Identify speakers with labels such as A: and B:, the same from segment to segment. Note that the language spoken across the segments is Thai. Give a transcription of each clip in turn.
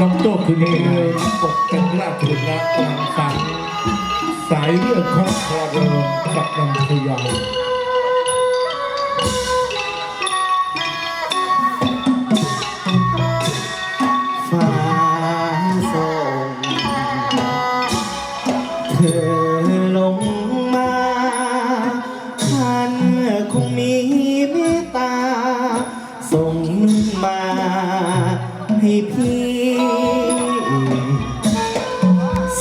A: น้องโต้คือเรือปกกันราชบุรณะกลางสังสายเลือดของคอเดิมกับนำพยาว
B: ฟ้าส่งเธอลงมาท่านคงมีเมตตาส่งมาให้พี่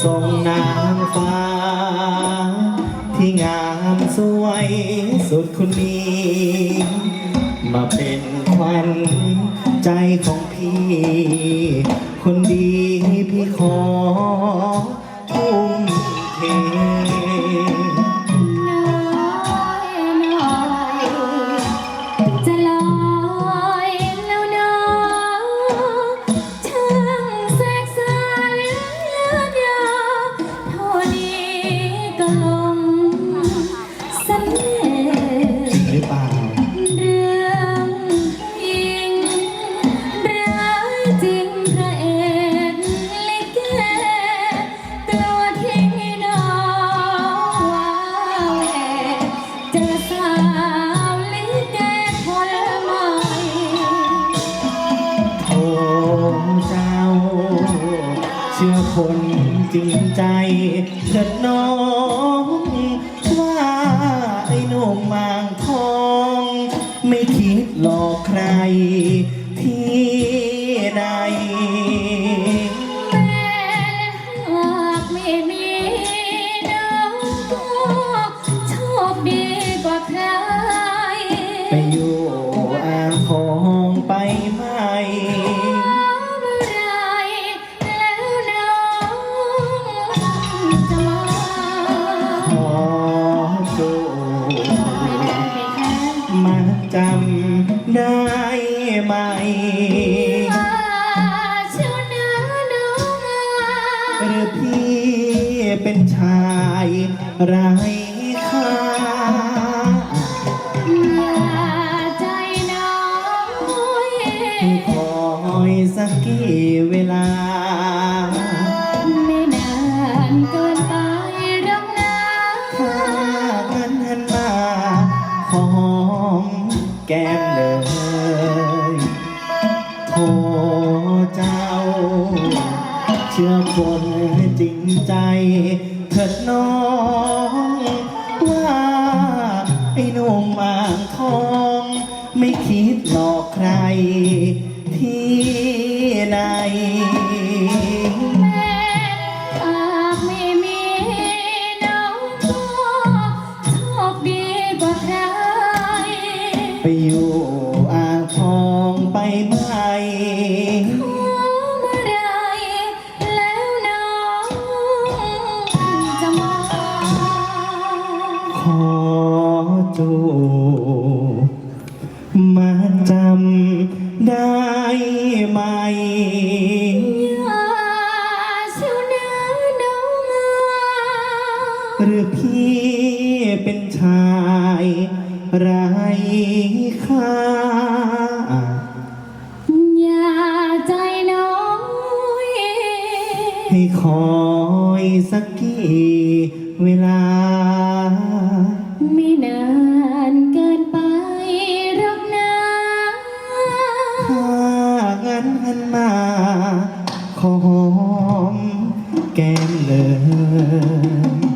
B: ส่งนางฟ้า ที่งามสวยสุดคนนี้ มาเป็นควันใจของพี่ คนดีพี่ขอทุ่มเท
C: คน
B: จริงใจเถิดน้อง ว่าไอ้หนุ่มมางทอง ไม่คิดหลอกใครที่ใด
C: แม้หากไม่มี
B: ได้
C: ไหม ว่าเชื่อนะน้อง
B: หรือพี่เป็นชายไร้ค่า
C: อย่าใจน้อย
B: คอยสักกี่เวลา
C: ไม่นานเกินไปหรอกนะ
B: ถ้ากันหันมาหอมแก้ม โทเจ้า เชื่อคนจริงใจ เถิดน้อง ว่าไอ้หนุ่มอ่างทอง ไม่คิดหลอกใครที่ไหน
C: ขอเมื่อไรแล้วน้องจะมา
B: ขอจูมาจำได้ไหม
C: อย่าเชียวนะน้อง
B: หรือพี่เป็นชายไร้ค่า คอยสักกี่เวลา
C: ไม่นานเกินไปหรอกนะ
B: ถ้างั้นหันมาขอหอมแก้มเลย